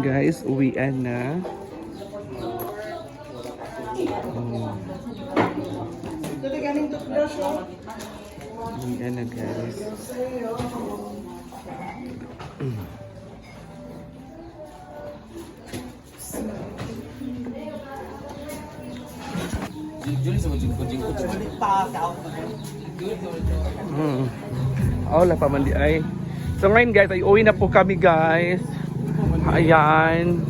guys, uwian na. Oh. Uwian na guys. Hmm. Oh, wala pa man di ay. So ngayon guys, ay uwi na po kami guys. Ayan.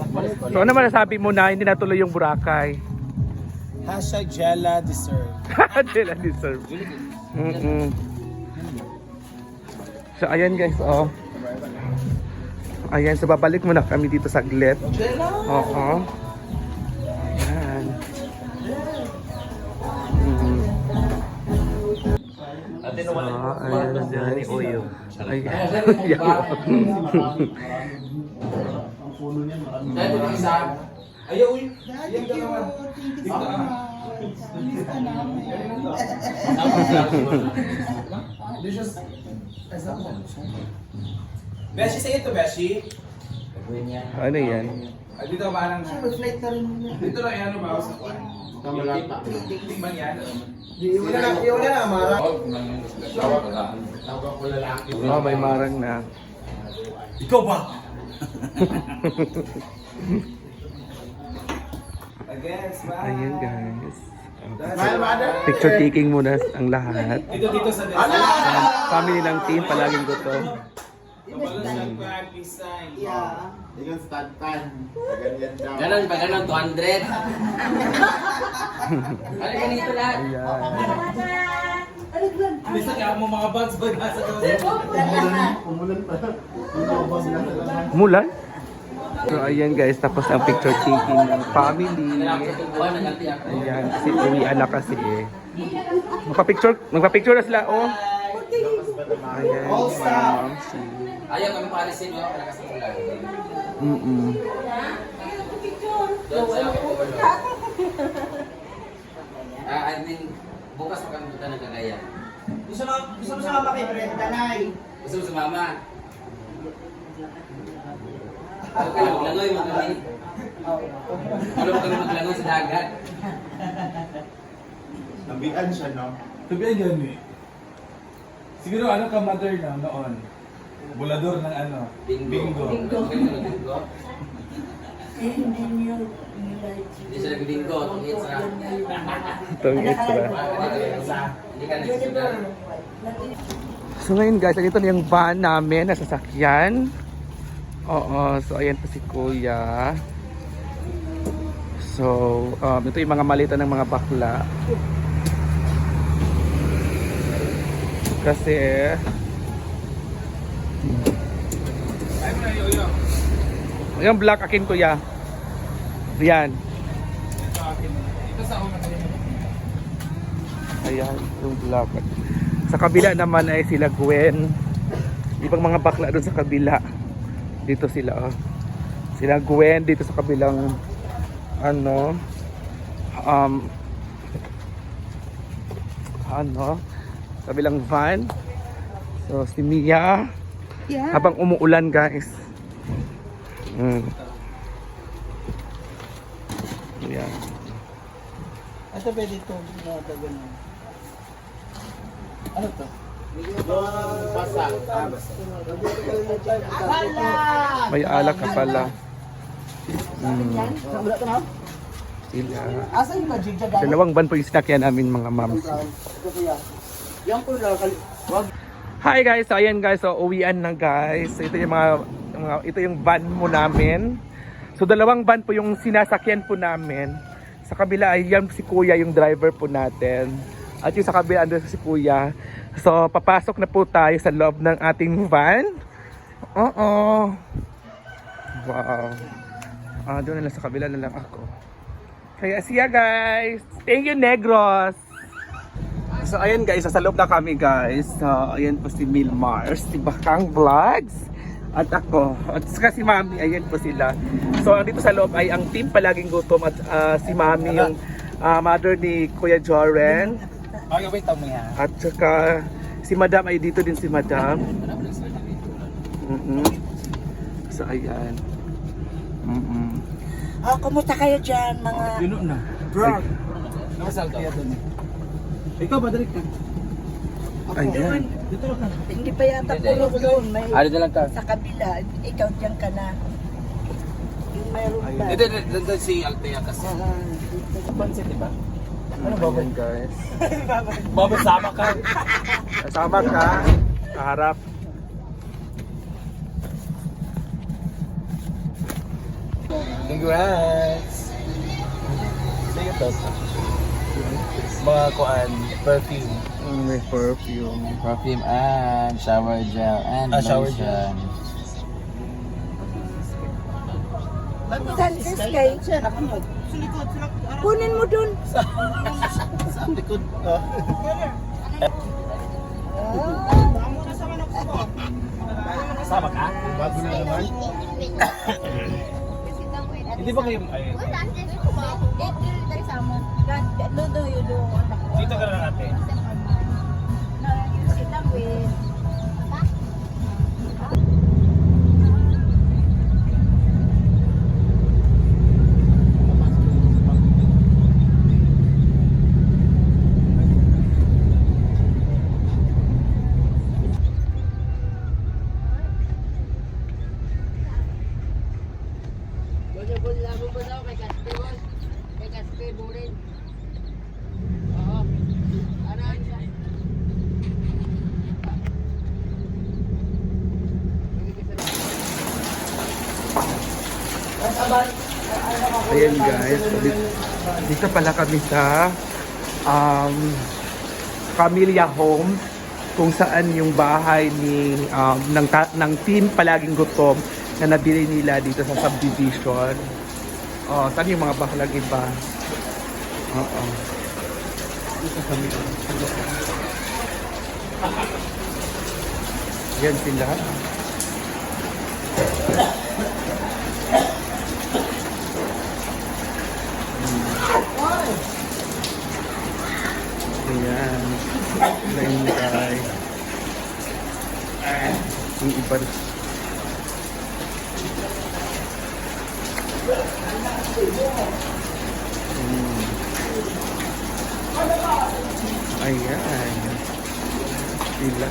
So ano man nasabi mo na hindi natuloy yung Boracay? Hashtag Jella deserve. Sila deserve. Mm-mm. So ayan guys, oh. Ayan, so babalik muna kami dito sa Glet. Oo. Ayan. Mm. So, ayan na dyan. Ayan. Ayaw, uy. Yan dalawa. Beshi, say ito, Beshi. Ano yan? Ah, dito ba lang? Dito lang yan, ano ba? Sa kwan? Hindi man yan. Iwan na, iwan na, Mara. Oh, may marang na. Ikaw ba? Ayan guys. Picture taking muna ang lahat. Dito, dito sa? Family ng team, palaging gutom. Kabalasag pa, peace sign. Ikaw stantan. Ganyan daw. Ganon pa, ganon, 200. Ano ganito lahat? Bisa kaya mo mga bags ba nasa gawa? Umulan pa. Umabang na sa laman. Mulan? So ayan guys, tapos ang picture taking ng family. Ayan, kasi uwian na kasi eh. Magpa-picture, magpa-picture na sila oh. Ayan, All staff. Ayaw kami paalisin, no? Wala kasi ulan. Mm-mm. Doon sa overload. Ah, I mean, bukas pa kami punta ng Cagayan. Gusto mo, gusto mo sama kay Brenda, Nay? Gusto mo sumama? Huwag ka na maglangoy, mga kami. Huwag kami maglangoy sa dagat. Nabian siya, no? Sabihan yan eh. Siguro ano ka mother na noon? Bulador ng ano? Bingo. Bingo. Bingo. Hindi siya nagbibingo. Itong hits na. Itong extra. Hindi ka nagsisimula. So ngayon guys, ito na yung van namin na sasakyan. Oo, so ayan pa si Kuya. So, um, ito yung mga malita ng mga bakla. Kasi, yoyo. yung black akin Kuya. Yan. Ito akin. Ito sa una. Ayan, yung black. Sa kabila naman ay sila Gwen. Ibang mga bakla doon sa kabila. Dito sila, oh. Sila Gwen dito sa kabilang ano um ano kabilang van. So si Mia habang umuulan guys. Mm. Ayan. Ito pwede ito. Ito ganun. Ano to? Ah. May alak ka pala. Mm. Sila. Dalawang van po yung sinakyan namin mga mams. Yan po lang. Wag. Hi guys, so ayan guys, so uwian na guys. So, ito yung mga, mga ito yung van mo namin. So dalawang van po yung sinasakyan po namin. Sa kabila ay yan si Kuya yung driver po natin. At yung sa kabila andun si Kuya. So papasok na po tayo sa loob ng ating van. Oo. Wow. Ah, doon na lang sa kabila na lang ako. Kaya siya guys. Thank you Negros. So ayan guys, sa loob na kami guys. So ayan po si Milmars, si Bakang Vlogs. At ako, at saka si Mami, ayan po sila. So dito sa loob ay ang team palaging gutom at ah, si Mami yung ah, mother ni Kuya Joren. Okay, wait mo yan. At saka si Madam ay dito din si Madam. Mhm. So ayan. Oh, kumusta kayo dyan, mga... Yun na. Bro. Nakasalta. Ikaw, balik ka. Ayan. Dito lang ka. Hindi pa yata puro doon. May Ah, dito lang ka. sa kabila. Ikaw dyan ka na. Yung mayroon ba? Dito, dito, dito si Altea kasi. Ah, dito. Pansit, di ba? Ano ba guys? Babasama ka. Kasama ka. Kaharap. Congrats! Sige to. Mga kuan, perfume. May perfume. Perfume and shower gel and Ah, shower gel. Saan si Sky? Kunin mo dun. Sa likod. ah. Sama ka? Bago na naman. Hindi ba kayo ay. Dito ka na natin? Ayan guys, dito, pala kami sa um, Camellia Home kung saan yung bahay ni um, ng, ng team palaging gutom na nabili nila dito sa subdivision. Oh, saan yung mga bahalang iba? Oo. Dito kami. Yan sila. Ayan. Naingay. Iba. Hmm. Ayan. Sila.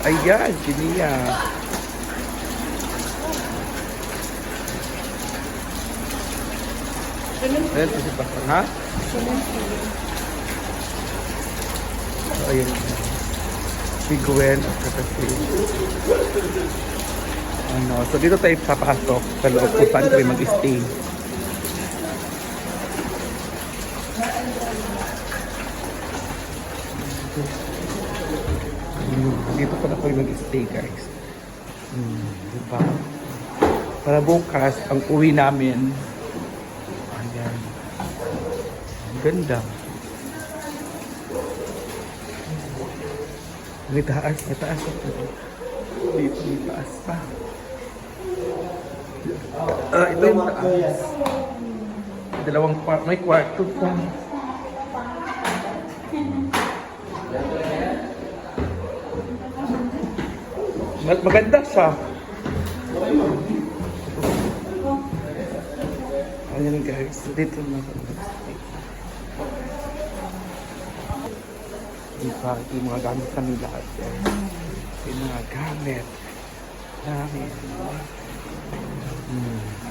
Ayan, si Nia. Ayan, si Bakang, ha? So, ayun. Si Gwen at saka si... Ano, so dito tayo papasok sa loob kung saan tayo mag-stay. Hmm, Dito pala tayo mag-stay guys. Hmm, diba? Para bukas, ang uwi namin. Ayan. Ang ganda. May taas, may taas. Dito, may taas pa. Ah, ito yung taas. Dalawang kwarto, may kwarto pa. Mag- Maganda siya. Ayan guys, dito na Diba, yung mga gamit kami lahat guys. Yung mga gamit. Dami. Hmm.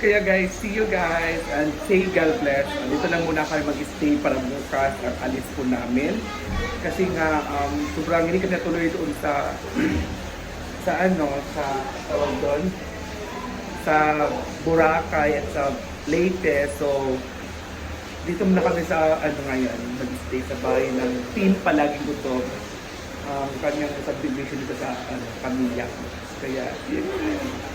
Kaya guys, see you guys and say God bless. Dito lang muna kami mag-stay para bukas ang alis po namin. Kasi nga, um, sobrang hindi kami natuloy doon sa sa ano, sa tawag doon, sa Boracay at sa Leyte. So, dito muna kami sa ano ngayon, mag-stay sa bahay ng team palaging gutom. Um, kanyang subdivision dito sa ano, Camilla. Kaya, yun.